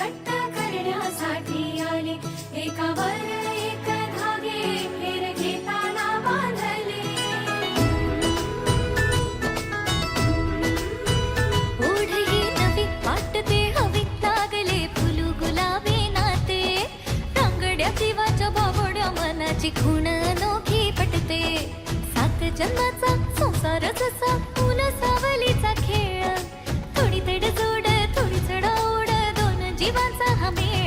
घट्ट करण्यासाठी आले. एकावर एक धागे फेर घेताना बांधले. ओढही नवी वाटते हवी लागले फुलू गुलाबी नाते. तांगड्या जीवाच्या बाबड्या मनाची खूण अनोखी पटते. सात जन्माचा जीवन सा हमें